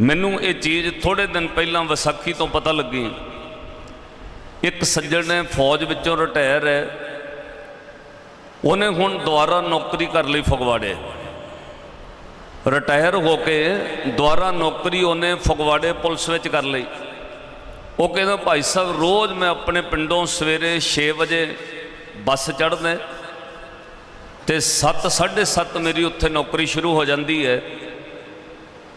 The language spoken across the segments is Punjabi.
ਮੈਨੂੰ ਇਹ ਚੀਜ਼ ਥੋੜੇ ਦਿਨ ਪਹਿਲਾਂ ਵਿਸਾਖੀ ਤੋਂ ਪਤਾ ਲੱਗੀ। ਇੱਕ ਸੱਜਣ ਨੇ ਫੌਜ ਵਿੱਚੋਂ ਰਿਟਾਇਰ ਹੈ। ਉਹਨੇ ਹੁਣ ਦੁਬਾਰਾ ਨੌਕਰੀ ਕਰ ਲਈ ਫਗਵਾੜੇ। ਰਿਟਾਇਰ ਹੋ ਕੇ ਦੁਬਾਰਾ ਨੌਕਰੀ ਉਹਨੇ ਫਗਵਾੜੇ ਪੁਲਿਸ ਵਿੱਚ ਕਰ ਲਈ। ਉਹ ਕਹਿੰਦਾ, ਭਾਈ ਸਾਹਿਬ, ਰੋਜ਼ ਮੈਂ ਆਪਣੇ ਪਿੰਡੋਂ ਸਵੇਰੇ 6 ਵਜੇ ਬੱਸ ਚੜ੍ਹਦਾ ਤੇ 7 7:30 ਮੇਰੀ ਉੱਥੇ ਨੌਕਰੀ ਸ਼ੁਰੂ ਹੋ ਜਾਂਦੀ ਹੈ।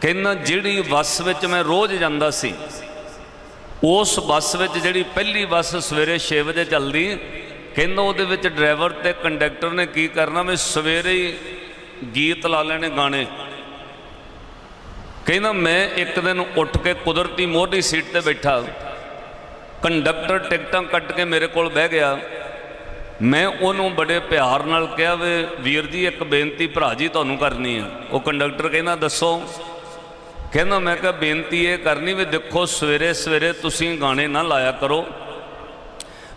ਕਹਿੰਦਾ ਜਿਹੜੀ ਬੱਸ ਵਿੱਚ ਮੈਂ ਰੋਜ਼ ਜਾਂਦਾ ਸੀ, ਉਸ ਬੱਸ ਵਿੱਚ ਜਿਹੜੀ ਪਹਿਲੀ ਬੱਸ ਸਵੇਰੇ 6 ਵਜੇ ਚੱਲਦੀ, ਕਹਿੰਦਾ ਉਹਦੇ ਵਿੱਚ ਡਰਾਈਵਰ ਤੇ ਕੰਡਕਟਰ ਨੇ ਕੀ ਕਰਨਾ ਮੈਂ ਸਵੇਰੇ ਹੀ ਗੀਤ ਲਾ ਲੈਣੇ ਗਾਣੇ। ਕਹਿੰਦਾ ਮੈਂ ਇੱਕ ਦਿਨ ਉੱਠ ਕੇ ਕੁਦਰਤੀ ਮੋਢੀ ਸੀਟ ਤੇ ਬੈਠਾ, ਕੰਡਕਟਰ ਟਿਕਟਾਂ ਕੱਟ ਕੇ ਮੇਰੇ ਕੋਲ ਬਹਿ ਗਿਆ। ਮੈਂ ਉਹਨੂੰ ਬੜੇ ਪਿਆਰ ਨਾਲ ਕਿਹਾ ਵੇ ਵੀਰ ਜੀ, ਇੱਕ ਬੇਨਤੀ ਭਰਾ ਜੀ ਤੁਹਾਨੂੰ ਕਰਨੀ ਹੈ ਉਹ ਕੰਡਕਟਰ ਕਹਿੰਦਾ, ਦੱਸੋ ਕਹਿੰਦਾ, ਮੈਂ ਕਿਹਾ, ਬੇਨਤੀ ਇਹ ਕਰਨੀ ਵੀ ਦੇਖੋ, ਸਵੇਰੇ ਸਵੇਰੇ ਤੁਸੀਂ ਗਾਣੇ ਨਾ ਲਾਇਆ ਕਰੋ।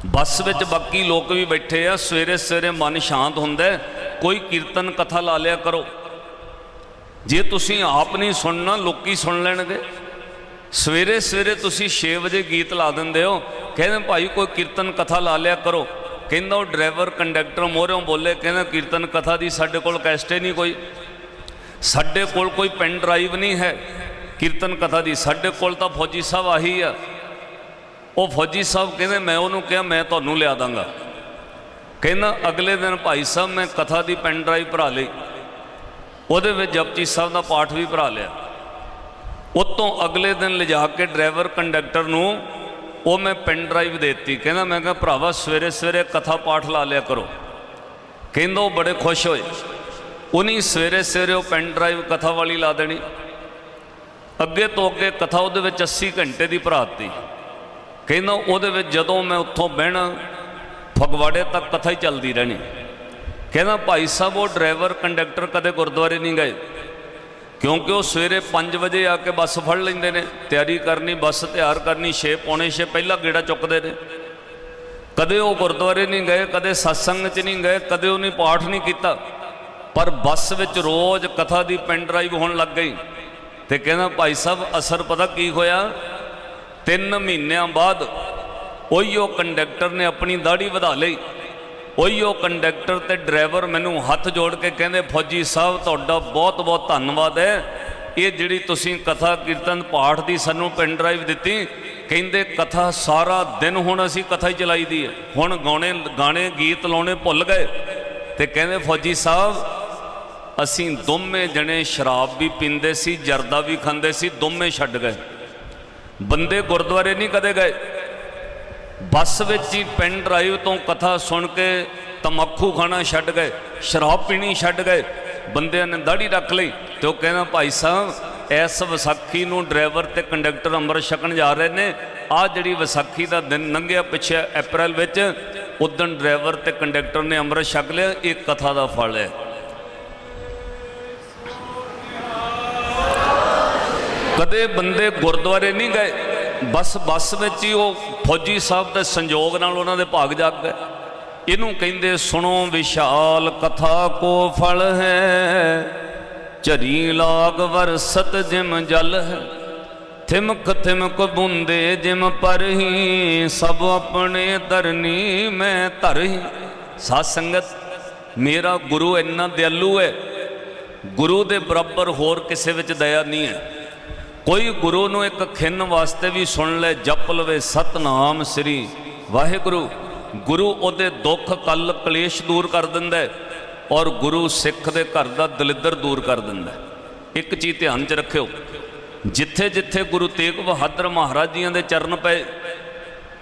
ਬੱਸ ਵਿੱਚ ਬਾਕੀ ਲੋਕ ਵੀ ਬੈਠੇ ਆ, ਸਵੇਰੇ ਸਵੇਰੇ ਮਨ ਸ਼ਾਂਤ ਹੁੰਦਾ ਕੋਈ ਕੀਰਤਨ ਕਥਾ ਲਾ ਲਿਆ ਕਰੋ। ਜੇ ਤੁਸੀਂ ਆਪ ਨਹੀਂ ਸੁਣਨਾ, ਲੋਕੀ ਸੁਣ ਲੈਣਗੇ। ਸਵੇਰੇ ਸਵੇਰੇ ਤੁਸੀਂ 6 ਵਜੇ ਗੀਤ ਲਾ ਦਿੰਦੇ ਹੋ, ਕਹਿੰਦੇ, ਭਾਈ, ਕੋਈ ਕੀਰਤਨ ਕਥਾ ਲਾ ਲਿਆ ਕਰੋ। ਕਹਿੰਦਾ, ਉਹ ਡਰਾਈਵਰ, ਕੰਡਕਟਰ ਮੋਹਰੋਂ ਬੋਲੇ, ਕਹਿੰਦਾ, ਕੀਰਤਨ ਕਥਾ ਦੀ ਸਾਡੇ ਕੋਲ ਕੈਸਟੇ ਨਹੀਂ ਕੋਈ। ਸਾਡੇ ਕੋਲ ਕੋਈ ਪੈਨ ਡਰਾਈਵ ਨਹੀਂ ਹੈ। ਕੀਰਤਨ ਕਥਾ ਦੀ, ਸਾਡੇ ਕੋਲ ਤਾਂ ਫੌਜੀ ਸਾਹਿਬ ਆਹੀ ਆ। ਉਹ ਫੌਜੀ ਸਾਹਿਬ ਕਹਿੰਦੇ, ਮੈਂ ਉਹਨੂੰ ਕਿਹਾ, ਮੈਂ ਤੁਹਾਨੂੰ ਲਿਆ ਦਾਂਗਾ। ਕਹਿੰਦਾ, ਅਗਲੇ ਦਿਨ ਭਾਈ ਸਾਹਿਬ, ਮੈਂ ਕਥਾ ਦੀ ਪੈਨ ਡਰਾਈਵ ਭਰਾ ਲਈ। ਉਹਦੇ ਵਿੱਚ ਜਪਜੀ ਸਾਹਿਬ ਦਾ ਪਾਠ ਵੀ ਭਰਾ ਲਿਆ। ਉਤੋਂ ਅਗਲੇ ਦਿਨ ਲਿਜਾ ਕੇ ਡਰਾਈਵਰ ਕੰਡਕਟਰ ਨੂੰ, ਉਹ ਮੈਂ ਪੈਨ ਡਰਾਈਵ ਦਿੱਤੀ। ਕਹਿੰਦਾ, ਮੈਂ ਕਿਹਾ, ਭਰਾਵਾ, ਸਵੇਰੇ ਸਵੇਰੇ ਕਥਾ ਪਾਠ ਲਾ ਲਿਆ ਕਰੋ। ਕਹਿੰਦਾ, ਉਹ ਬੜੇ ਖੁਸ਼ ਹੋਏ। ਉਨੀ ਸਵੇਰੇ ਸਵੇਰੇ ਉਹ ਪੈਨ ਡਰਾਈਵ ਕਥਾ ਵਾਲੀ ਲਾ ਦੇਣੀ। ਅੱਗੇ ਤੋਂ ਅੱਗੇ ਕਥਾ ਉਹਦੇ ਵਿੱਚ 80 ਘੰਟੇ ਦੀ ਭਰਾਤੀ। ਕਹਿੰਦਾ ਉਹਦੇ ਵਿੱਚ ਜਦੋਂ ਮੈਂ ਉੱਥੋਂ ਬਹਿਣਾ, ਫਗਵਾੜੇ ਤੱਕ ਕਥਾ ਹੀ ਚੱਲਦੀ ਰਹਿਣੀ। ਕਹਿੰਦਾ ਭਾਈ ਸਾਹਿਬ, ਉਹ ਡਰਾਈਵਰ, ਕੰਡਕਟਰ ਕਦੇ ਗੁਰਦੁਆਰੇ ਨਹੀਂ ਗਏ। ਕਿਉਂਕਿ ਉਹ ਸਵੇਰੇ 5 ਵਜੇ ਆ ਕੇ ਬੱਸ ਫੜ ਲੈਂਦੇ ਨੇ। ਤਿਆਰੀ ਕਰਨੀ, ਬੱਸ ਤਿਆਰ ਕਰਨੀ 6 ਪੌਣੇ 6 ਪਹਿਲਾਂ ਗੇੜਾ ਚੁੱਕਦੇ ਨੇ। ਕਦੇ ਉਹ ਗੁਰਦੁਆਰੇ ਨਹੀਂ ਗਏ, ਕਦੇ ਸਤਸੰਗ 'ਚ ਨਹੀਂ ਗਏ, ਕਦੇ ਉਹਨੇ ਪਾਠ ਨਹੀਂ ਕੀਤਾ। ਪਰ ਬੱਸ ਵਿੱਚ ਰੋਜ਼ ਕਥਾ ਦੀ ਪੈਨ ਡਰਾਈਵ ਹੋਣ ਲੱਗ ਗਈ। ਤੇ ਕਹਿੰਦਾ, ਭਾਈ ਸਾਹਿਬ, ਅਸਰ ਪਤਾ ਕੀ ਹੋਇਆ? ਤਿੰਨ ਮਹੀਨਿਆਂ ਬਾਅਦ ਉਹੀਓ ਕੰਡਕਟਰ ਨੇ ਆਪਣੀ ਦਾੜੀ ਵਧਾ ਲਈ। ਉਹੀਓ ਕੰਡਕਟਰ ਤੇ ਡਰਾਈਵਰ ਮੈਨੂੰ ਹੱਥ ਜੋੜ ਕੇ ਕਹਿੰਦੇ, ਫੌਜੀ ਸਾਹਿਬ, ਤੁਹਾਡਾ ਬਹੁਤ ਬਹੁਤ ਧੰਨਵਾਦ ਹੈ। ਇਹ ਜਿਹੜੀ ਤੁਸੀਂ ਕਥਾ ਕੀਰਤਨ ਪਾਠ ਦੀ ਸਾਨੂੰ ਪੈਨ ਡਰਾਈਵ ਦਿੱਤੀ, ਕਹਿੰਦੇ ਕਥਾ ਸਾਰਾ ਦਿਨ ਹੁਣ ਅਸੀਂ ਕਥਾ ਹੀ ਚਲਾਈ ਦੀ ਹੈ। ਹੁਣ ਗਾਣੇ ਗਾਣੇ, ਗੀਤ ਲਾਉਣੇ ਭੁੱਲ ਗਏ। ਤੇ ਕਹਿੰਦੇ, ਫੌਜੀ ਸਾਹਿਬ ਅਸੀਂ ਦੋਵੇਂ ਜਣੇ ਸ਼ਰਾਬ ਵੀ ਪੀਂਦੇ ਸੀ, ਜਰਦਾ ਵੀ ਖਾਂਦੇ ਸੀ, ਦੋਵੇਂ ਛੱਡ ਗਏ। ਬੰਦੇ ਗੁਰਦੁਆਰੇ ਨਹੀਂ ਕਦੇ ਗਏ। ਬੱਸ ਵਿੱਚ ਹੀ ਪੈਨ ਡਰਾਈਵ ਤੋਂ ਕਥਾ ਸੁਣ ਕੇ ਤਮੱਖੂ ਖਾਣਾ ਛੱਡ ਗਏ, ਸ਼ਰਾਬ ਪੀਣੀ ਛੱਡ ਗਏ। ਬੰਦਿਆਂ ਨੇ ਦਾੜੀ ਰੱਖ ਲਈ ਤੇ ਉਹ ਕਹਿੰਦਾ, ਭਾਈ ਸਾਹਿਬ, ਇਸ ਵਿਸਾਖੀ ਨੂੰ ਡਰਾਈਵਰ ਤੇ ਕੰਡਕਟਰ ਅੰਮ੍ਰਿਤ ਛਕਣ ਜਾ ਰਹੇ ਨੇ। ਆ ਜਿਹੜੀ ਵਿਸਾਖੀ ਦਾ ਦਿਨ ਲੰਘਿਆ ਪਿੱਛੇ ਅਪ੍ਰੈਲ ਵਿੱਚ, ਉਦੋਂ ਡਰਾਈਵਰ ਤੇ ਕੰਡਕਟਰ ਨੇ ਅੰਮ੍ਰਿਤ ਛਕ ਲਿਆ, ਇਹ ਕਥਾ ਦਾ ਫਲ ਹੈ। ਕਦੇ ਬੰਦੇ ਗੁਰਦੁਆਰੇ ਨਹੀਂ ਗਏ। ਬਸ, ਬੱਸ ਵਿੱਚ ਹੀ ਉਹ ਫੌਜੀ ਸਾਹਿਬ ਦੇ ਸੰਯੋਗ ਨਾਲ ਉਹਨਾਂ ਦੇ ਭਾਗ ਜਾਗ ਗਏ। ਇਹਨੂੰ ਕਹਿੰਦੇ, ਸੁਣੋ ਵਿਸ਼ਾਲ ਕਥਾ ਕੋ ਫਲ ਹੈ, ਝਰੀ ਲਾਗ ਵਰਸਤ ਜਿਮ ਜਲ ਹੈ। ਥਿਮਕ ਥਿਮਕ ਬੁੰਦੇ ਜਿਮ ਪਰਹੀ ਸਭ ਆਪਣੇ ਧਰਨੀ ਮੈਂ ਧਰਹੀ ਸਾਧ ਸੰਗਤ, ਮੇਰਾ ਗੁਰੂ ਇੰਨਾ ਦਿਆਲੂ ਹੈ। ਗੁਰੂ ਦੇ ਬਰਾਬਰ ਹੋਰ ਕਿਸੇ ਵਿੱਚ ਦਇਆ ਨਹੀਂ ਹੈ। ਕੋਈ ਗੁਰੂ ਨੂੰ ਇੱਕ ਖਿੰਨ ਵਾਸਤੇ ਵੀ ਸੁਣ ਲੈ, ਜਪ ਲਵੇ, ਸਤਨਾਮ ਸ੍ਰੀ ਵਾਹਿਗੁਰੂ। ਗੁਰੂ ਉਹਦੇ ਦੁੱਖ, ਕੱਲ, ਕਲੇਸ਼ ਦੂਰ ਕਰ ਦਿੰਦਾ ਔਰ ਗੁਰੂ ਸਿੱਖ ਦੇ ਘਰ ਦਾ ਦਲਿੱਦਰ ਦੂਰ ਕਰ ਦਿੰਦਾ ਇੱਕ ਚੀਜ਼ ਧਿਆਨ 'ਚ ਰੱਖਿਓ, ਜਿੱਥੇ ਜਿੱਥੇ ਗੁਰੂ ਤੇਗ ਬਹਾਦਰ ਮਹਾਰਾਜ ਜੀਆਂ ਦੇ ਚਰਨ ਪਏ,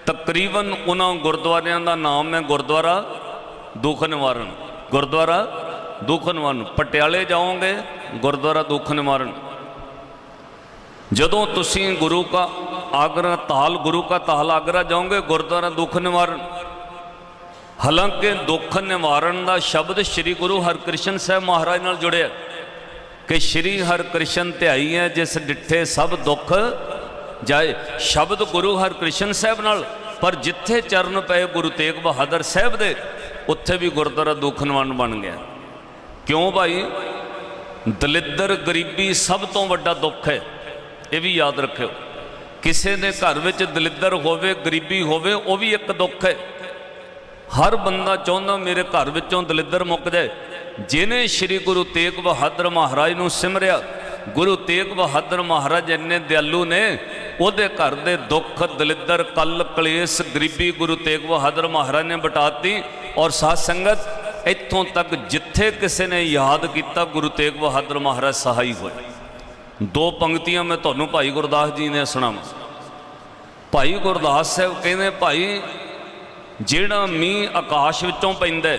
ਤਕਰੀਬਨ ਉਹਨਾਂ ਗੁਰਦੁਆਰਿਆਂ ਦਾ ਨਾਮ ਹੈ ਗੁਰਦੁਆਰਾ ਦੁੱਖ ਨਿਵਾਰਨ। ਗੁਰਦੁਆਰਾ ਦੁੱਖ ਨਿਵਾਰਨ। ਪਟਿਆਲੇ ਜਾਓਗੇ, ਗੁਰਦੁਆਰਾ ਦੁੱਖ ਨਿਵਾਰਨ। ਜਦੋਂ ਤੁਸੀਂ ਗੁਰੂ ਕਾ ਆਗਰਾ ਤਾਲ, ਗੁਰੂ ਕਾ ਤਾਲ ਆਗਰਾ ਜਾਓਗੇ, ਗੁਰਦੁਆਰਾ ਦੁੱਖ ਨਿਵਾਰਨ। ਹਾਲਾਂਕਿ ਦੁੱਖ ਨਿਵਾਰਨ ਦਾ ਸ਼ਬਦ ਸ੍ਰੀ ਗੁਰੂ ਹਰਕ੍ਰਿਸ਼ਨ ਸਾਹਿਬ ਮਹਾਰਾਜ ਨਾਲ ਜੁੜਿਆ। ਕਿ ਸ੍ਰੀ ਹਰਕ੍ਰਿਸ਼ਨ ਧਿਆਈ ਹੈ, ਜਿਸ ਡਿੱਠੇ ਸਭ ਦੁੱਖ ਜਾਏ। ਸ਼ਬਦ ਗੁਰੂ ਹਰਕ੍ਰਿਸ਼ਨ ਸਾਹਿਬ ਨਾਲ, ਪਰ ਜਿੱਥੇ ਚਰਨ ਪਏ ਗੁਰੂ ਤੇਗ ਬਹਾਦਰ ਸਾਹਿਬ ਦੇ, ਉੱਥੇ ਵੀ ਗੁਰਦੁਆਰਾ ਦੁੱਖ ਨਿਵਾਰਨ ਬਣ ਗਿਆ। ਕਿਉਂ ਭਾਈ? ਦਲਿੱਦਰ ਗਰੀਬੀ ਸਭ ਤੋਂ ਵੱਡਾ ਦੁੱਖ ਹੈ। ਇਹ ਵੀ ਯਾਦ ਰੱਖਿਓ। ਕਿਸੇ ਦੇ ਘਰ ਵਿੱਚ ਦਲਿੱਦਰ ਹੋਵੇ, ਗਰੀਬੀ ਹੋਵੇ, ਉਹ ਵੀ ਇੱਕ ਦੁੱਖ ਹੈ। ਹਰ ਬੰਦਾ ਚਾਹੁੰਦਾ ਮੇਰੇ ਘਰ ਵਿੱਚੋਂ ਦਲਿੱਦਰ ਮੁੱਕ ਜਾਏ। ਜਿਨੇ ਸ੍ਰੀ ਗੁਰੂ ਤੇਗ ਬਹਾਦਰ ਮਹਾਰਾਜ ਨੂੰ ਸਿਮਰਿਆ, ਗੁਰੂ ਤੇਗ ਬਹਾਦਰ ਮਹਾਰਾਜ ਇੰਨੇ ਦਿਆਲੂ ਨੇ, ਉਹਦੇ ਘਰ ਦੇ ਦੁੱਖ, ਦਲਿੱਦਰ, ਕਲ, ਕਲੇਸ਼, ਗਰੀਬੀ ਗੁਰੂ ਤੇਗ ਬਹਾਦਰ ਮਹਾਰਾਜ ਨੇ ਬਟਾਤੀ ਔਰ ਸਾਧ ਸੰਗਤ, ਇੱਥੋਂ ਤੱਕ ਜਿੱਥੇ ਕਿਸੇ ਨੇ ਯਾਦ ਕੀਤਾ ਗੁਰੂ ਤੇਗ ਬਹਾਦਰ ਮਹਾਰਾਜ ਸਹਾਈ ਹੋਏ। ਦੋ ਪੰਕਤੀਆਂ ਮੈਂ ਤੁਹਾਨੂੰ ਭਾਈ ਗੁਰਦਾਸ ਜੀ ਨੇ ਸੁਣਾਵਾਂ। ਭਾਈ ਗੁਰਦਾਸ ਸਾਹਿਬ ਕਹਿੰਦੇ, ਭਾਈ, ਜਿਹੜਾ ਮੀਂਹ ਆਕਾਸ਼ ਵਿੱਚੋਂ ਪੈਂਦਾ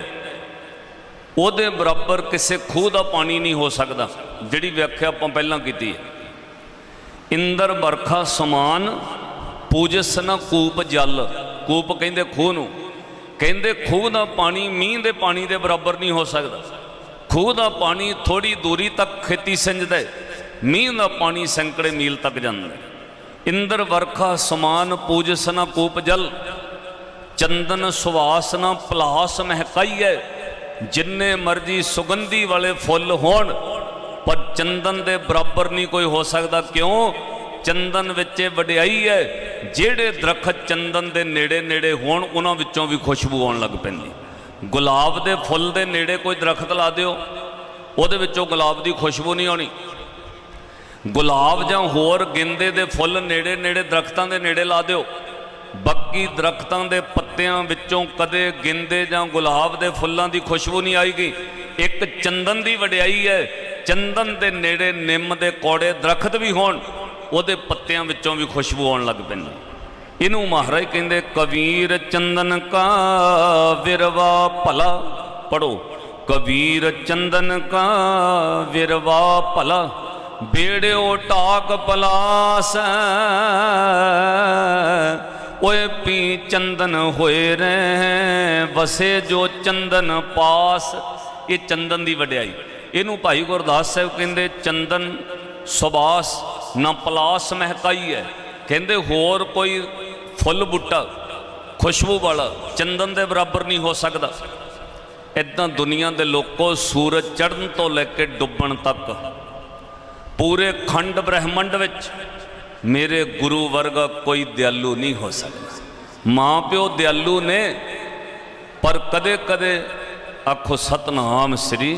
ਉਹਦੇ ਬਰਾਬਰ ਕਿਸੇ ਖੂਹ ਦਾ ਪਾਣੀ ਨਹੀਂ ਹੋ ਸਕਦਾ। ਜਿਹੜੀ ਵਿਆਖਿਆ ਆਪਾਂ ਪਹਿਲਾਂ ਕੀਤੀ ਹੈ। ਇੰਦਰ ਵਰਖਾ ਸਮਾਨ, ਪੂਜਸ ਨ ਕੂਪ ਜਲ। ਕੂਪ ਕਹਿੰਦੇ ਖੂਹ ਨੂੰ। ਕਹਿੰਦੇ ਖੂਹ ਦਾ ਪਾਣੀ ਮੀਂਹ ਦੇ ਪਾਣੀ ਦੇ ਬਰਾਬਰ ਨਹੀਂ ਹੋ ਸਕਦਾ। ਖੂਹ ਦਾ ਪਾਣੀ ਥੋੜੀ ਦੂਰੀ ਤੱਕ ਖੇਤੀ ਸਿੰਜਦਾ ਹੈ। ਮੀਂਹ ਦਾ ਪਾਣੀ ਸੈਂਕੜੇ ਮੀਲ ਤੱਕ ਜਾਂਦਾ ਇੰਦਰ ਵਰਖਾ ਸਮਾਨ ਪੂਜਸ ਨ ਕੂਪ ਜਲ। ਚੰਦਨ ਸੁਵਾਸ ਨਾ ਪਲਾਸ ਹੈ ਜਿੰਨੇ ਮਰਜ਼ੀ ਸੁਗੰਧੀ ਵਾਲੇ ਫੁੱਲ ਹੋਣ, ਪਰ ਚੰਦਨ ਦੇ ਬਰਾਬਰ ਨਹੀਂ ਕੋਈ ਹੋ ਸਕਦਾ। ਕਿਉਂ? ਚੰਦਨ ਵਿੱਚ ਵਡਿਆਈ ਹੈ ਜਿਹੜੇ ਦਰਖਤ ਚੰਦਨ ਦੇ ਨੇੜੇ ਨੇੜੇ ਹੋਣ, ਉਹਨਾਂ ਵਿੱਚੋਂ ਵੀ ਖੁਸ਼ਬੂ ਆਉਣ ਲੱਗ ਪੈਂਦੀ। ਗੁਲਾਬ ਦੇ ਫੁੱਲ ਦੇ ਨੇੜੇ ਕੋਈ ਦਰਖਤ ਲਾ ਦਿਓ। ਉਹਦੇ ਵਿੱਚੋਂ ਗੁਲਾਬ ਦੀ ਖੁਸ਼ਬੂ ਨਹੀਂ ਆਉਣੀ। ਗੁਲਾਬ ਜਾਂ ਹੋਰ ਗਿੰਦੇ ਦੇ ਫੁੱਲ ਨੇੜੇ ਨੇੜੇ ਦਰਖਤਾਂ ਦੇ ਨੇੜੇ ਲਾ ਦਿਓ। ਬਾਕੀ ਦਰਖਤਾਂ ਦੇ ਪੱਤਿਆਂ ਵਿੱਚੋਂ ਕਦੇ ਗਿੰਦੇ ਜਾਂ ਗੁਲਾਬ ਦੇ ਫੁੱਲਾਂ ਦੀ ਖੁਸ਼ਬੂ ਨਹੀਂ ਆਏਗੀ। ਇੱਕ ਚੰਦਨ ਦੀ ਵਡਿਆਈ ਹੈ। ਚੰਦਨ ਦੇ ਨੇੜੇ ਨਿੰਮ ਦੇ ਕੋੜੇ ਦਰਖਤ ਵੀ ਹੋਣ, ਉਹਦੇ ਪੱਤਿਆਂ ਵਿੱਚੋਂ ਵੀ ਖੁਸ਼ਬੂ ਆਉਣ ਲੱਗ ਪੈਂਦੀ। ਇਹਨੂੰ ਮਹਾਰਾਜ ਕਹਿੰਦੇ, ਕਬੀਰ ਚੰਦਨ ਕਾ ਵਿਰਵਾ ਭਲਾ। ਪੜੋ ਕਬੀਰ ਚੰਦਨ ਕਾ ਵਿਰਵਾ ਭਲਾ। ਬੇੜਿਓ ਟਾਕ ਪਲਾਸ ਓਏ ਪੀ ਚੰਦਨ ਹੋਏ ਰਹਿ ਵਸੇ ਜੋ ਚੰਦਨ ਪਾਸ। ਇਹ ਚੰਦਨ ਦੀ ਵਡਿਆਈ। ਇਹਨੂੰ ਭਾਈ ਗੁਰਦਾਸ ਸਾਹਿਬ ਕਹਿੰਦੇ ਚੰਦਨ ਸੁਬਾਸ ਨਾ ਪਲਾਸ ਮਹਿਕਾਈ ਹੈ। ਕਹਿੰਦੇ ਹੋਰ ਕੋਈ ਫੁੱਲ ਬੂਟਾ, ਖੁਸ਼ਬੂ ਵਾਲਾ ਚੰਦਨ ਦੇ ਬਰਾਬਰ ਨਹੀਂ ਹੋ ਸਕਦਾ। ਇਦਾਂ ਦੁਨੀਆ ਦੇ ਲੋਕੋ ਸੂਰਜ ਚੜ੍ਹਨ ਤੋਂ ਲੈ ਕੇ ਡੁੱਬਣ ਤੱਕ ਪੂਰੇ ਖੰਡ ਬ੍ਰਹਿਮੰਡ ਵਿੱਚ ਮੇਰੇ ਗੁਰੂ ਵਰਗਾ ਕੋਈ ਦਿਆਲੂ ਨਹੀਂ ਹੋ ਸਕਦਾ। ਮਾਂ ਪਿਓ ਦਿਆਲੂ ਨੇ, ਪਰ ਕਦੇ ਕਦੇ ਆਖੋ ਸਤਨਾਮ ਸ੍ਰੀ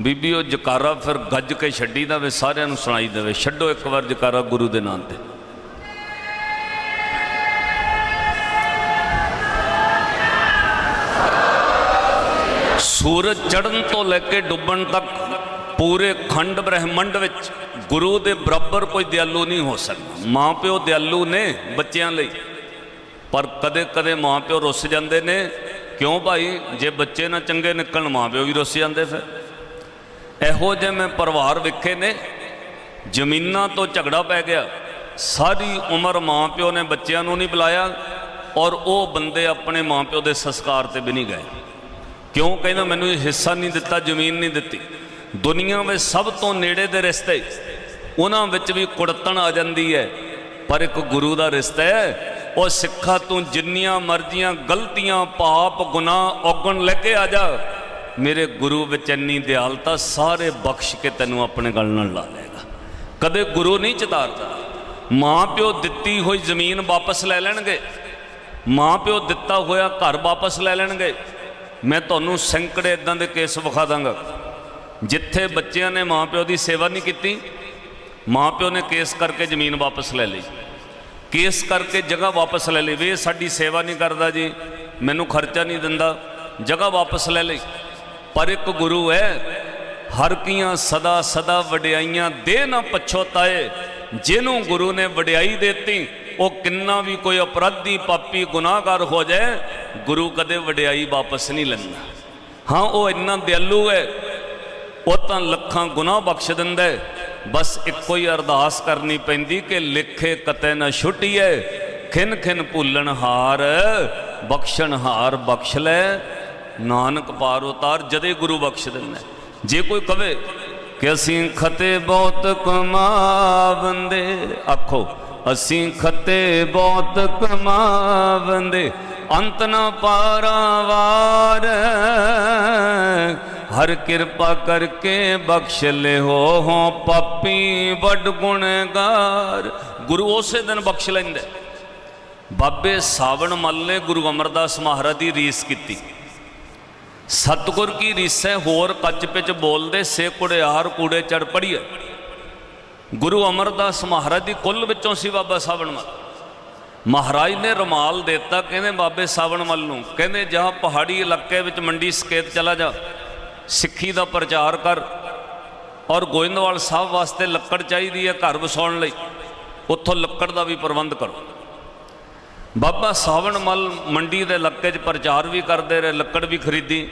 ਬੀਬੀ ਉਹ ਜਕਾਰਾ ਫਿਰ ਗੱਜ ਕੇ ਛੱਡੀ ਦਾ ਵੇ, ਸਾਰਿਆਂ ਨੂੰ ਸੁਣਾਈ ਦੇਵੇ। ਛੱਡੋ ਇੱਕ ਵਾਰ ਜਕਾਰਾ ਗੁਰੂ ਦੇ ਨਾਮ ਤੇ। ਸੂਰਜ ਚੜ੍ਹਨ ਤੋਂ ਲੈ ਕੇ ਡੁੱਬਣ ਤੱਕ ਪੂਰੇ ਖੰਡ ਬ੍ਰਹਿਮੰਡ ਵਿੱਚ ਗੁਰੂ ਦੇ ਬਰਾਬਰ ਕੋਈ ਦਿਆਲੂ ਨਹੀਂ ਹੋ ਸਕਦਾ। ਮਾਂ ਪਿਓ ਦਿਆਲੂ ਨੇ ਬੱਚਿਆਂ ਲਈ। ਪਰ ਕਦੇ ਕਦੇ ਮਾਂ ਪਿਓ ਰੁੱਸ ਜਾਂਦੇ ਨੇ। ਕਿਉਂ ਭਾਈ? ਜੇ ਬੱਚੇ ਨਾ ਚੰਗੇ ਨਿਕਲਣ ਮਾਂ ਪਿਓ ਵੀ ਰੁੱਸ ਜਾਂਦੇ ਫਿਰ। ਇਹੋ ਜਿਹੇ ਮੈਂ ਪਰਿਵਾਰ ਵੇਖੇ ਨੇ। ਜ਼ਮੀਨਾਂ ਤੋਂ ਝਗੜਾ ਪੈ ਗਿਆ। ਸਾਰੀ ਉਮਰ ਮਾਂ ਪਿਓ ਨੇ ਬੱਚਿਆਂ ਨੂੰ ਨਹੀਂ ਬੁਲਾਇਆ ਔਰ ਉਹ ਬੰਦੇ ਆਪਣੇ ਮਾਂ ਪਿਓ ਦੇ ਸੰਸਕਾਰ ਤੇ ਵੀ ਨਹੀਂ ਗਏ। ਕਿਉਂ? ਕਹਿੰਦਾ ਮੈਨੂੰ ਹਿੱਸਾ ਨਹੀਂ ਦਿੱਤਾ, ਜ਼ਮੀਨ ਨਹੀਂ ਦਿੱਤੀ। ਦੁਨੀਆ ਵਿੱਚ ਸਭ ਤੋਂ ਨੇੜੇ ਦੇ ਰਿਸ਼ਤੇ, ਉਹਨਾਂ ਵਿੱਚ ਵੀ ਕੁੜਤਣ ਆ ਜਾਂਦੀ ਹੈ। ਪਰ ਇੱਕ ਗੁਰੂ ਦਾ ਰਿਸ਼ਤਾ ਹੈ, ਉਹ ਸਿੱਖਾ ਤੂੰ ਜਿੰਨੀਆਂ ਮਰਜ਼ੀਆਂ ਗਲਤੀਆਂ, ਪਾਪ, ਗੁਨਾਹ ਔਗਣ ਲੈ ਕੇ ਆ ਜਾ। ਮੇਰੇ ਗੁਰੂ ਵਿੱਚ ਇੰਨੀ ਦਿਆਲਤਾ ਸਾਰੇ ਬਖਸ਼ ਕੇ ਤੈਨੂੰ ਆਪਣੇ ਗਲ ਨਾਲ ਲਾ ਲੇਗਾ ਕਦੇ ਗੁਰੂ ਨਹੀਂ ਚਿਤਾਰਦਾ। ਮਾਂ ਪਿਓ ਦਿੱਤੀ ਹੋਈ ਜ਼ਮੀਨ ਵਾਪਸ ਲੈ ਲੈਣਗੇ। ਮਾਂ ਪਿਓ ਦਿੱਤਾ ਹੋਇਆ ਘਰ ਵਾਪਸ ਲੈ ਲੈਣਗੇ। ਮੈਂ ਤੁਹਾਨੂੰ ਸੈਂਕੜੇ ਇਦਾਂ ਦੇ ਕੇਸ ਵਿਖਾ ਦਾਂਗਾ। ਜਿੱਥੇ ਬੱਚਿਆਂ ਨੇ ਮਾਂ ਪਿਓ ਦੀ ਸੇਵਾ ਨਹੀਂ ਕੀਤੀ ਮਾਂ ਪਿਓ ਨੇ ਕੇਸ ਕਰਕੇ ਜ਼ਮੀਨ ਵਾਪਸ ਲੈ ਲਈ। ਕੇਸ ਕਰਕੇ ਜਗ੍ਹਾ ਵਾਪਸ ਲੈ ਲਈ ਵੀ ਸਾਡੀ ਸੇਵਾ ਨਹੀਂ ਕਰਦਾ ਜੀ, ਮੈਨੂੰ ਖਰਚਾ ਨਹੀਂ ਦਿੰਦਾ, ਜਗ੍ਹਾ ਵਾਪਸ ਲੈ ਲਈ। ਪਰ ਇੱਕ ਗੁਰੂ ਹੈ, ਹਰ ਕੀਆਂ ਸਦਾ ਸਦਾ ਵਡਿਆਈਆਂ ਦੇ ਨਾ ਪਛੋਤਾਏ ਜਿਹਨੂੰ ਗੁਰੂ ਨੇ ਵਡਿਆਈ ਦਿੱਤੀ, ਉਹ ਕਿੰਨਾ ਵੀ ਕੋਈ ਅਪਰਾਧੀ, ਪਾਪੀ, ਗੁਨਾਹਗਾਰ ਹੋ ਜਾਏ, ਗੁਰੂ ਕਦੇ ਵਡਿਆਈ ਵਾਪਸ ਨਹੀਂ ਲੈਂਦਾ। ਹਾਂ, ਉਹ ਇੰਨਾ ਦਿਆਲੂ ਹੈ ਉਹ ਤਾਂ ਲੱਖਾਂ ਗੁਨਾਹ ਬਖਸ਼ ਦਿੰਦਾ ਬਸ ਇੱਕੋ ਹੀ ਅਰਦਾਸ ਕਰਨੀ ਪੈਂਦੀ ਕਿ ਲਿਖੇ ਕਤੇ ਨਾ ਛੁੱਟੀਏ। ਖਿਨ ਖਿਨ ਭੁੱਲਣ ਹਾਰ, ਬਖਸ਼ਣ ਹਾਰ ਬਖਸ਼ ਲੈ। ਨਾਨਕ ਪਾਰ ਉਤਾਰ, ਜਦੇ ਗੁਰੂ ਬਖਸ਼ ਦਿੰਦਾ ਜੇ ਕੋਈ ਕਵੇ ਕਿ ਅਸੀਂ ਖਤੇ ਬਹੁਤ ਕਮਾਵੰਦੇ, ਆਖੋ, ਅਸੀਂ ਖਤੇ ਬਹੁਤ ਕਮਾਵੰਦੇ, ਅੰਤ ਨਾ ਪਾਰਾਵਾਰ। ਹਰ ਕਿਰਪਾ ਕਰਕੇ ਬਖਸ਼ ਲਿਓ ਹੋ ਪਾਪੀ ਵੱਡ ਗੁਣਗਾਰ। ਗੁਰੂ ਉਸੇ ਦਿਨ ਬਖਸ਼ ਲੈਂਦਾ। ਬਾਬੇ ਸਾਵਣ ਮੱਲ ਨੇ ਗੁਰੂ ਅਮਰਦਾਸ ਮਹਾਰਾਜ ਦੀ ਰੀਸ ਕੀਤੀ। ਸਤਗੁਰ ਕੀ ਰੀਸੈ ਹੋਰ ਕੱਚ ਪਿਚ ਬੋਲਦੇ, ਸੇ ਕੁੜਿਆਰ ਕੂੜੇ ਚੜ ਪੜੀਏ। ਗੁਰੂ ਅਮਰਦਾਸ ਮਹਾਰਾਜ ਦੀ ਕੁੱਲ ਵਿੱਚੋਂ ਸੀ ਬਾਬਾ ਸਾਵਣ ਮੱਲ। ਮਹਾਰਾਜ ਨੇ ਰਮਾਲ ਦਿੱਤਾ, ਕਹਿੰਦੇ ਬਾਬੇ ਸਾਵਣ ਮੱਲ ਨੂੰ, ਕਹਿੰਦੇ ਜਾ ਪਹਾੜੀ ਇਲਾਕੇ ਵਿੱਚ ਮੰਡੀ ਸਕੇਤ ਚਲਾ ਜਾ। ਸਿੱਖੀ ਦਾ ਪ੍ਰਚਾਰ ਕਰ ਔਰ ਗੋਇੰਦਵਾਲ ਸਾਹਿਬ ਵਾਸਤੇ ਲੱਕੜ ਚਾਹੀਦੀ ਹੈ ਘਰ ਵਸਾਉਣ ਲਈ, ਉੱਥੋਂ ਲੱਕੜ ਦਾ ਵੀ ਪ੍ਰਬੰਧ ਕਰੋ। ਬਾਬਾ ਸਾਵਣ ਮੱਲ ਮੰਡੀ ਦੇ ਇਲਾਕੇ 'ਚ ਪ੍ਰਚਾਰ ਵੀ ਕਰਦੇ ਰਹੇ, ਲੱਕੜ ਵੀ ਖਰੀਦੀ।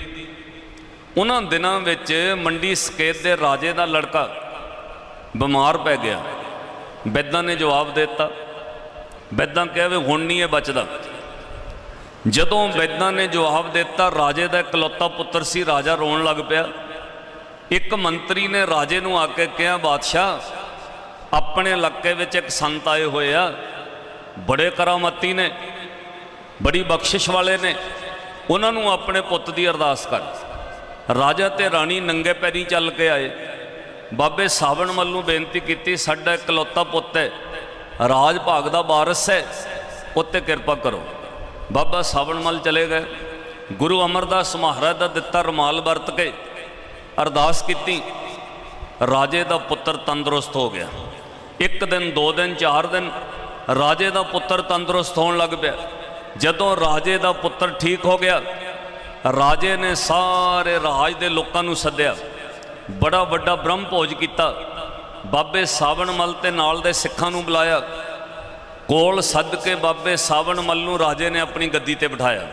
ਉਹਨਾਂ ਦਿਨਾਂ ਵਿੱਚ ਮੰਡੀ ਸਕੇਤ ਦੇ ਰਾਜੇ ਦਾ ਲੜਕਾ ਬਿਮਾਰ ਪੈ ਗਿਆ। ਬੈਦਾਂ ਨੇ ਜਵਾਬ ਦਿੱਤਾ। ਬੈਦਾਂ ਕਿਹਾ ਵੀ ਹੁਣ ਨਹੀਂ ਇਹ ਬਚਦਾ। ਜਦੋਂ ਵੈਦਾਂ ਨੇ ਜਵਾਬ ਦਿੱਤਾ ਰਾਜੇ ਦਾ ਇਕਲੌਤਾ ਪੁੱਤਰ ਸੀ, ਰਾਜਾ ਰੋਣ ਲੱਗ ਪਿਆ। ਇੱਕ ਮੰਤਰੀ ਨੇ ਰਾਜੇ ਨੂੰ ਆ ਕੇ ਕਿਹਾ, ਬਾਦਸ਼ਾਹ, ਆਪਣੇ ਇਲਾਕੇ ਵਿੱਚ ਇੱਕ ਸੰਤ ਆਏ ਹੋਏ ਆ, ਬੜੇ ਕਰਾਮਤੀ ਨੇ, ਬੜੀ ਬਖਸ਼ਿਸ਼ ਵਾਲੇ ਨੇ, ਉਹਨਾਂ ਨੂੰ ਆਪਣੇ ਪੁੱਤ ਦੀ ਅਰਦਾਸ ਕਰ। ਰਾਜਾ ਤੇ ਰਾਣੀ ਨੰਗੇ ਪੈਰੀ ਚੱਲ ਕੇ ਆਏ। ਬਾਬੇ ਸਾਵਣ ਮੱਲ ਨੂੰ ਬੇਨਤੀ ਕੀਤੀ, ਸਾਡਾ ਇਕਲੌਤਾ ਪੁੱਤ ਹੈ, ਰਾਜ ਭਾਗ ਦਾ ਵਾਰਸ ਹੈ, ਉੱਤੇ ਕਿਰਪਾ ਕਰੋ। ਬਾਬਾ ਸਾਵਣ ਮੱਲ ਚਲੇ ਗਏ। ਗੁਰੂ ਅਮਰਦਾਸ ਮਹਾਰਾਜ ਦਾ ਦਿੱਤਾ ਰਮਾਲ ਵਰਤ ਕੇ ਅਰਦਾਸ ਕੀਤੀ। ਰਾਜੇ ਦਾ ਪੁੱਤਰ ਤੰਦਰੁਸਤ ਹੋ ਗਿਆ। ਇੱਕ ਦਿਨ, ਦੋ ਦਿਨ, ਚਾਰ ਦਿਨ ਰਾਜੇ ਦਾ ਪੁੱਤਰ ਤੰਦਰੁਸਤ ਹੋਣ ਲੱਗ ਪਿਆ। ਜਦੋਂ ਰਾਜੇ ਦਾ ਪੁੱਤਰ ਠੀਕ ਹੋ ਗਿਆ, ਰਾਜੇ ਨੇ ਸਾਰੇ ਰਾਜ ਦੇ ਲੋਕਾਂ ਨੂੰ ਸੱਦਿਆ। ਬੜਾ ਵੱਡਾ ਬ੍ਰਹਮ ਭੋਜ ਕੀਤਾ। ਬਾਬੇ ਸਾਵਣ ਮਲ ਤੇ ਨਾਲ ਦੇ ਸਿੱਖਾਂ ਨੂੰ ਬੁਲਾਇਆ। ਕੋਲ ਸੱਦ ਕੇ ਬਾਬੇ ਸਾਵਣ ਮੱਲ ਨੂੰ ਰਾਜੇ ਨੇ ਆਪਣੀ ਗੱਦੀ ਤੇ ਬਿਠਾਇਆ।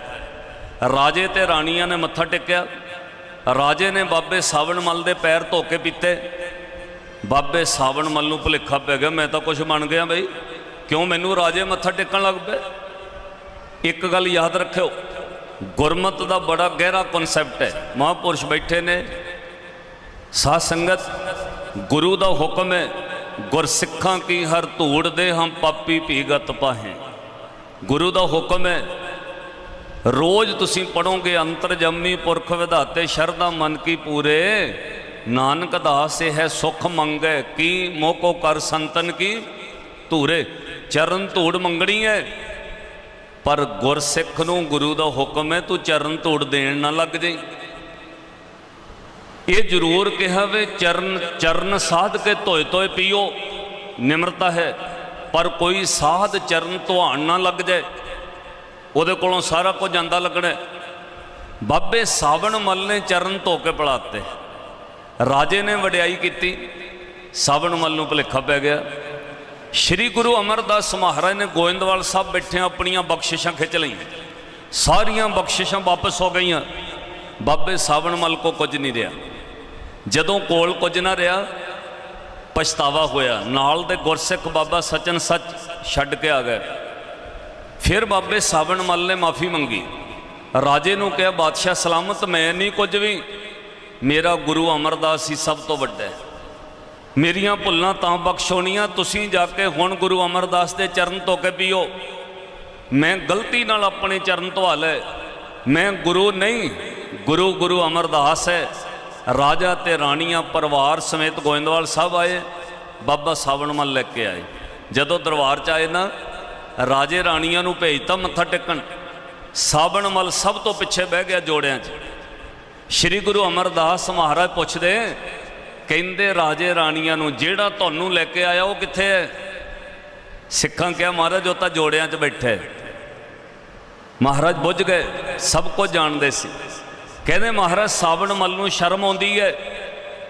ਰਾਜੇ ਤੇ ਰਾਣੀਆਂ ਨੇ ਮੱਥਾ ਟੇਕਿਆ। ਰਾਜੇ ਨੇ ਬਾਬੇ ਸਾਵਣ ਮੱਲ ਦੇ ਪੈਰ ਧੋ ਕੇ ਪੀਤੇ। ਬਾਬੇ ਸਾਵਣ ਮੱਲ ਨੂੰ ਭੁਲੇਖਾ ਪੈ ਗਿਆ, ਮੈਂ ਤਾਂ ਕੁਝ ਬਣ ਗਿਆ ਬਈ। ਕਿਉਂ ਮੈਨੂੰ ਰਾਜੇ ਮੱਥਾ ਟੇਕਣ ਲੱਗ ਪਏ? ਇੱਕ ਗੱਲ ਯਾਦ ਰੱਖਿਓ, ਗੁਰਮਤ ਦਾ ਬੜਾ ਗਹਿਰਾ ਕਨਸੈਪਟ ਹੈ। ਮਹਾਂਪੁਰਸ਼ ਬੈਠੇ ਨੇ। ਸਾਧ ਸੰਗਤ, ਗੁਰੂ ਦਾ ਹੁਕਮ ਹੈ ਗੁਰਸਿੱਖਾਂ ਕੀ ਹਰ ਧੂੜ ਦੇ ਹਮ ਪਾਪੀ ਭੀਗਤ ਪਾਹੇ। ਗੁਰੂ ਦਾ ਹੁਕਮ ਹੈ, ਰੋਜ਼ ਤੁਸੀਂ ਪੜੋਗੇ ਅੰਤਰ ਜੰਮੀ ਪੁਰਖ ਵਿਧਾਤੇ ਸ਼ਰਧਾ ਮਨ ਕੀ ਪੂਰੇ। ਨਾਨਕ ਦਾਸ ਇਹ ਹੈ ਸੁਖ ਮੰਗੈ, ਕੀ ਮੋਕੋ ਕਰ ਸੰਤਨ ਕੀ? ਧੂਰੇ, ਚਰਨ ਧੂੜ ਮੰਗਣੀ ਹੈ। ਪਰ ਗੁਰਸਿੱਖ ਨੂੰ ਗੁਰੂ ਦਾ ਹੁਕਮ ਹੈ, ਤੂੰ ਚਰਨ ਧੂੜ ਦੇਣ ਨਾ ਲੱਗ ਜਾਈਂ। ਇਹ ਜ਼ਰੂਰ ਕਿਹਾ ਵੇ ਚਰਨ ਚਰਨ ਸਾਧ ਕੇ ਧੋਏ ਧੋਏ ਪੀਓ, ਨਿਮਰਤਾ ਹੈ। ਪਰ ਕੋਈ ਸਾਧ ਚਰਨ ਧੁਆਣ ਨਾ ਲੱਗ ਜਾਏ, ਉਹਦੇ ਕੋਲੋਂ ਸਾਰਾ ਕੁਝ ਜਾਂਦਾ ਲੱਗਣਾ ਬਾਬੇ ਸਾਵਣ ਮਲ ਨੇ ਚਰਨ ਧੋ ਕੇ ਪੜਾਤੇ ਰਾਜੇ ਨੇ ਵਡਿਆਈ ਕੀਤੀ, ਸਾਵਣ ਮਲ ਨੂੰ ਭੁਲੇਖਾ ਪੈ ਗਿਆ। ਸ਼੍ਰੀ ਗੁਰੂ ਅਮਰਦਾਸ ਮਹਾਰਾਜ ਨੇ ਗੋਇੰਦਵਾਲ ਸਾਹਿਬ ਬੈਠੇ ਆਪਣੀਆਂ ਬਖਸ਼ਿਸ਼ਾਂ ਖਿੱਚ ਲਈਆਂ। ਸਾਰੀਆਂ ਬਖਸ਼ਿਸ਼ਾਂ ਵਾਪਸ ਹੋ ਗਈਆਂ। ਬਾਬੇ ਸਾਵਣ ਮਲ ਕੋ ਕੁਝ ਨਹੀਂ ਰਿਹਾ। ਜਦੋਂ ਕੋਲ ਕੁਝ ਨਾ ਰਿਹਾ, ਪਛਤਾਵਾ ਹੋਇਆ। ਨਾਲ ਦੇ ਗੁਰਸਿੱਖ ਬਾਬਾ ਸਚਨ ਸੱਚ ਛੱਡ ਕੇ ਆ ਗਏ। ਫਿਰ ਬਾਬੇ ਸਾਵਣ ਮੱਲ ਨੇ ਮਾਫੀ ਮੰਗੀ। ਰਾਜੇ ਨੂੰ ਕਿਹਾ, ਬਾਦਸ਼ਾਹ, ਸਲਾਮਤ ਮੈਂ ਨਹੀਂ ਕੁਝ ਵੀ। ਮੇਰਾ ਗੁਰੂ ਅਮਰਦਾਸ ਹੀ ਸਭ ਤੋਂ ਵੱਡਾ ਹੈ। ਮੇਰੀਆਂ ਭੁੱਲਾਂ ਤਾਂ ਬਖਸ਼ੋਣੀਆਂ ਤੁਸੀਂ ਜਾ ਕੇ ਹੁਣ ਗੁਰੂ ਅਮਰਦਾਸ ਦੇ ਚਰਨ ਧੋ ਕੇ ਪੀਓ। ਮੈਂ ਗਲਤੀ ਨਾਲ ਆਪਣੇ ਚਰਨ ਧਵਾ ਲੈ ਮੈਂ ਗੁਰੂ ਨਹੀਂ, ਗੁਰੂ ਗੁਰੂ ਅਮਰਦਾਸ ਹੈ। ਰਾਜਾ ਤੇ ਰਾਣੀਆਂ ਪਰਿਵਾਰ ਸਮੇਤ ਗੋਇੰਦਵਾਲ ਸਾਹਿਬ ਆਏ, ਬਾਬਾ ਸਾਵਣ ਮੱਲ ਲੈ ਕੇ ਆਏ। ਜਦੋਂ ਦਰਬਾਰ ਚ ਆਏ ਨਾ, ਰਾਜੇ ਰਾਣੀਆਂ ਨੂੰ ਭੇਜਤਾ ਮੱਥਾ ਟੇਕਣ। ਸਾਵਣ ਮੱਲ ਸਭ ਤੋਂ ਪਿੱਛੇ ਬਹਿ ਗਿਆ ਜੋੜਿਆਂ 'ਚ। ਸ਼੍ਰੀ ਗੁਰੂ ਅਮਰਦਾਸ ਮਹਾਰਾਜ ਪੁੱਛਦੇ, ਕਹਿੰਦੇ ਰਾਜੇ ਰਾਣੀਆਂ ਨੂੰ ਜਿਹੜਾ ਤੁਹਾਨੂੰ ਲੈ ਕੇ ਆਇਆ ਉਹ ਕਿੱਥੇ ਹੈ? ਸਿੱਖਾਂ ਕਿਹਾ, ਮਹਾਰਾਜ, ਉਹ ਤਾਂ ਜੋੜਿਆਂ 'ਚ ਬੈਠਾ ਹੈ। ਮਹਾਰਾਜ ਬੁੱਝ ਗਏ, ਸਭ ਕੁਝ ਜਾਣਦੇ ਸੀ। ਕਹਿੰਦੇ ਮਹਾਰਾਜ ਸਾਵਣ ਮੱਲ ਨੂੰ ਸ਼ਰਮ ਆਉਂਦੀ ਹੈ।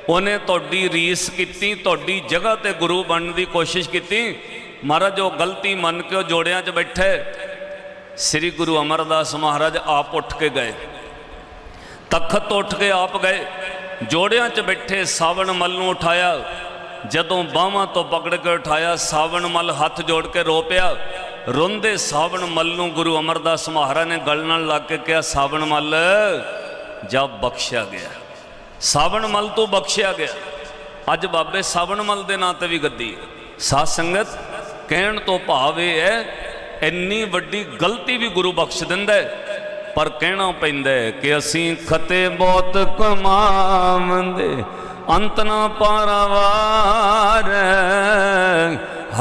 ਉਹਨੇ ਤੁਹਾਡੀ ਰੀਸ ਕੀਤੀ, ਤੁਹਾਡੀ ਜਗ੍ਹਾ ਤੇ ਗੁਰੂ ਬਣਨ ਦੀ ਕੋਸ਼ਿਸ਼ ਕੀਤੀ। ਮਹਾਰਾਜ ਉਹ ਗਲਤੀ ਮੰਨ ਕੇ ਉਹ ਜੋੜਿਆਂ 'ਚ ਬੈਠੇ। ਸ੍ਰੀ ਗੁਰੂ ਅਮਰਦਾਸ ਮਹਾਰਾਜ ਆਪ ਉੱਠ ਕੇ ਗਏ। ਤਖਤ ਤੋਂ ਉੱਠ ਕੇ ਆਪ ਗਏ। ਜੋੜਿਆਂ 'ਚ ਬੈਠੇ, ਸਾਵਣ ਮੱਲ ਨੂੰ ਉਠਾਇਆ। ਜਦੋਂ ਬਾਹਾਂ ਤੋਂ ਪਕੜ ਕੇ ਉਠਾਇਆ, ਸਾਵਣ ਮੱਲ ਹੱਥ ਜੋੜ ਕੇ ਰੋ ਪਿਆ। ਰੋਂਦੇ ਸਾਵਣ ਮੱਲ ਨੂੰ ਗੁਰੂ ਅਮਰਦਾਸ ਮਹਾਰਾਜ ਨੇ ਗਲ ਨਾਲ ਲੱਗ ਕੇ ਕਿਹਾ, ਸਾਵਣ ਮੱਲ ਜਾ ਬਖਸ਼ਿਆ ਗਿਆ। ਸਾਵਣ ਮੱਲ ਤੋਂ ਬਖਸ਼ਿਆ ਗਿਆ। ਅੱਜ ਬਾਬੇ ਸਾਵਣ ਮੱਲ ਦੇ ਨਾਂ ਤੇ ਵੀ ਗੱਦੀ ਹੈ। ਸਾਧ ਸੰਗਤ, ਕਹਿਣ ਤੋਂ ਭਾਵ ਇਹ ਹੈ, ਇੰਨੀ ਵੱਡੀ ਗਲਤੀ ਵੀ ਗੁਰੂ ਬਖਸ਼ ਦਿੰਦਾ ਪਰ ਕਹਿਣਾ ਪੈਂਦਾ ਕਿ ਅਸੀਂ ਖਤੇ ਬਹੁਤ ਕਮਾਵੰਦੇ ਅੰਤ ਨਾ ਪਾਰਾਵਾਰ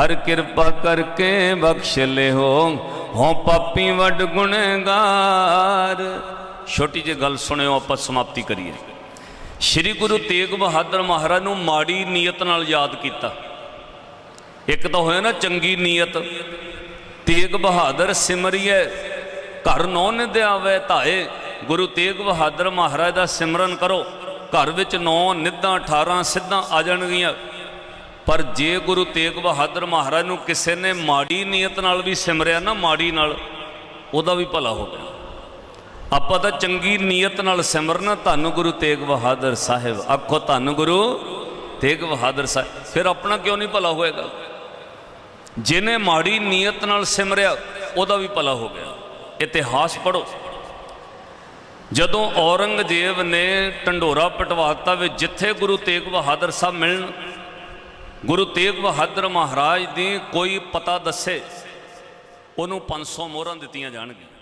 ਹਰ ਕਿਰਪਾ ਕਰਕੇ ਬਖਸ਼ ਲਿਓ ਹੋ ਪਾਪੀ ਵੱਡ ਗੁਨਹਗਾਰ ਛੋਟੀ ਜਿਹੀ ਗੱਲ ਸੁਣਿਓ, ਆਪਾਂ ਸਮਾਪਤੀ ਕਰੀਏ। ਸ੍ਰੀ ਗੁਰੂ ਤੇਗ ਬਹਾਦਰ ਮਹਾਰਾਜ ਨੂੰ ਮਾੜੀ ਨੀਅਤ ਨਾਲ ਯਾਦ ਕੀਤਾ। ਇੱਕ ਤਾਂ ਹੋਇਆ ਨਾ ਚੰਗੀ ਨੀਅਤ। ਤੇਗ ਬਹਾਦਰ ਸਿਮਰਿਐ ਘਰ ਨੌ ਨਿਧ ਆਵੇ ਧਾਏ। ਗੁਰੂ ਤੇਗ ਬਹਾਦਰ ਮਹਾਰਾਜ ਦਾ ਸਿਮਰਨ ਕਰੋ। ਘਰ ਵਿੱਚ ਨੌ ਨਿੱਧਾਂ 18 ਸਿੱਧਾਂ ਆ ਜਾਣਗੀਆਂ। ਪਰ ਜੇ ਗੁਰੂ ਤੇਗ ਬਹਾਦਰ ਮਹਾਰਾਜ ਨੂੰ ਕਿਸੇ ਨੇ ਮਾੜੀ ਨੀਅਤ ਨਾਲ ਵੀ ਸਿਮਰਿਆ ਨਾ, ਮਾੜੀ ਨਾਲ, ਉਹਦਾ ਵੀ ਭਲਾ ਹੋ ਗਿਆ। ਆਪਾਂ ਤਾਂ ਚੰਗੀ ਨੀਅਤ ਨਾਲ ਸਿਮਰਨਾ, ਧੰਨ ਗੁਰੂ ਤੇਗ ਬਹਾਦਰ ਸਾਹਿਬ। ਆਖੋ ਧੰਨ ਗੁਰੂ ਤੇਗ ਬਹਾਦਰ ਸਾਹਿਬ। ਫਿਰ ਆਪਣਾ ਕਿਉਂ ਨਹੀਂ ਭਲਾ ਹੋਏਗਾ? ਜਿਹਨੇ ਮਾੜੀ ਨੀਅਤ ਨਾਲ ਸਿਮਰਿਆ, ਉਹਦਾ ਵੀ ਭਲਾ ਹੋ ਗਿਆ। ਇਤਿਹਾਸ ਪੜੋ ਜਦੋਂ ਔਰੰਗਜ਼ੇਬ ਨੇ ਢੰਡੋਰਾ ਪਟਵਾਤਾ ਵਿੱਚ ਜਿੱਥੇ ਗੁਰੂ ਤੇਗ ਬਹਾਦਰ ਸਾਹਿਬ ਮਿਲਣ, ਗੁਰੂ ਤੇਗ ਬਹਾਦਰ ਮਹਾਰਾਜ ਦੀ ਕੋਈ ਪਤਾ ਦੱਸੇ, ਉਹਨੂੰ 500 ਮੋਹਰਾਂ ਦਿੱਤੀਆਂ ਜਾਣਗੀਆਂ।